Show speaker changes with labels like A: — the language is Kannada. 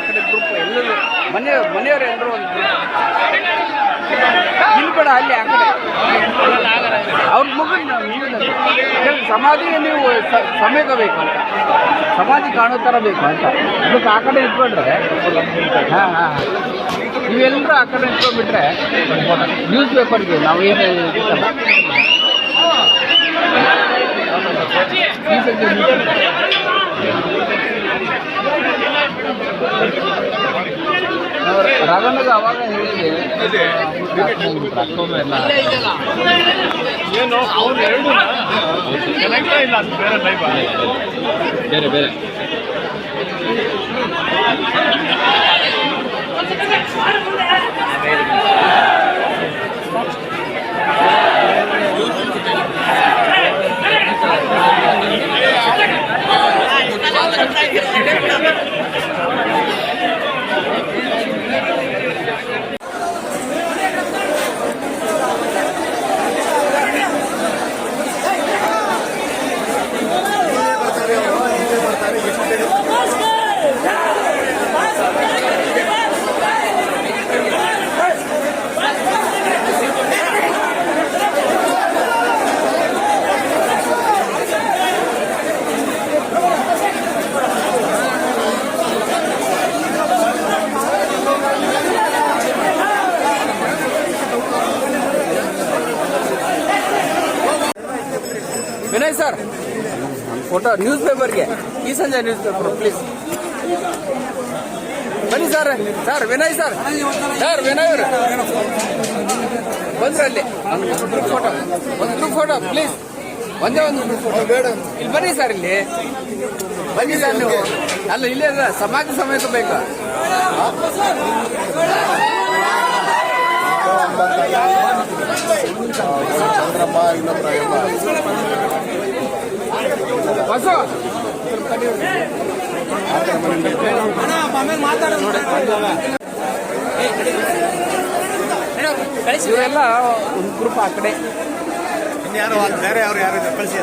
A: ಮನೆ ಗ್ರೂಪ್ ಎಲ್ಲರೂ ಒಂದು ಇಲ್ಲಿ ಬೇಡ ಅಲ್ಲಿ ಆ ಕಡೆ ಅವ್ರ ಮಗನ ಸಮಾಧಿಗೆ ನೀವು ಸ- ಸಮೇತ ಬೇಕು ಅಂತ. ಸಮಾಧಿ ಕಾಣೋ ಥರ ಬೇಕು ಅಂತ. ಅದಕ್ಕೆ ಆ ಕಡೆ ಇಟ್ಕೊಂಡ್ರೆ ಹಾಂ ಹಾಂ ನೀವೆಲ್ಲರೂ ಆ ಕಡೆ ಇಟ್ಕೊಂಡ್ಬಿಟ್ರೆ ನ್ಯೂಸ್ ಪೇಪರ್ಗೆ ನಾವು ಏನು ಈ ಸದ್ಯ. ನಾವು ರಾಘವನಿಗೆ ಅವಾಗ
B: ಏನು? ಅವ್ರು ಎರಡು ಕನೆಕ್ಟ್ ಇಲ್ಲ ಅದು ಬೇರೆ ಟೈಪ್
A: ಬೇರೆ ಬೇರೆ. ವಿನಯ್ ಸರ್, ಫೋಟೋ ನ್ಯೂಸ್ ಪೇಪರ್ಗೆ ಈ ಸಂಜೆ ನ್ಯೂಸ್ ಪೇಪರ್ ಪ್ಲೀಸ್ ಬನ್ನಿ sir sir, Vinay sir. Sir, Vinay ಅವರು. ಬಂದ್ರೆ ಅಲ್ಲಿ. ಒಂದು ಫೋಟೋ ಒಂದು ಫೋಟೋ ಪ್ಲೀಸ್ ಒಂದೇ ಒಂದು ಫೋಟೋ ಬೇಡ ಇಲ್ಲಿ ಬನ್ನಿ ಸರ್ ಇಲ್ಲಿ. ಬನ್ನಿ ಸರ್ ನೀವು. ಅಲ್ಲ, ಇಲ್ಲೇ ಅಲ್ಲ ಸಮಾಜ ಸಮೇತ ಬೇಕು.
B: ಚಂದ್ರಪ್ಪ ಇನ್ನೊಬ್ಬರ
A: ಇವರೆಲ್ಲ ಒಂದು ಗ್ರೂಪ್ ಆ ಕಡೆ.
B: ಇನ್ಯಾರು ಬೇರೆ ಯಾರು ಯಾರು ಕಳಿಸಿ